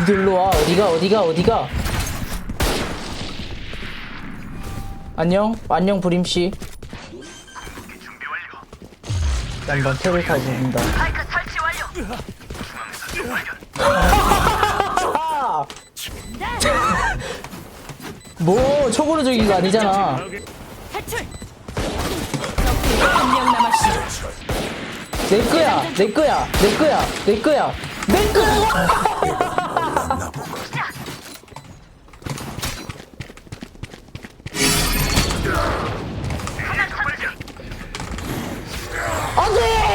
니들 로와. 어디가 어디가 어디가? 안녕? 안녕 브림씨. 난넌 탭을 타고 온다. 뭐 초고로적인 거 아니잖아. 탈출. 내 거야, 내 거야, 내 거야, 내 거야, 내 거야. 안돼.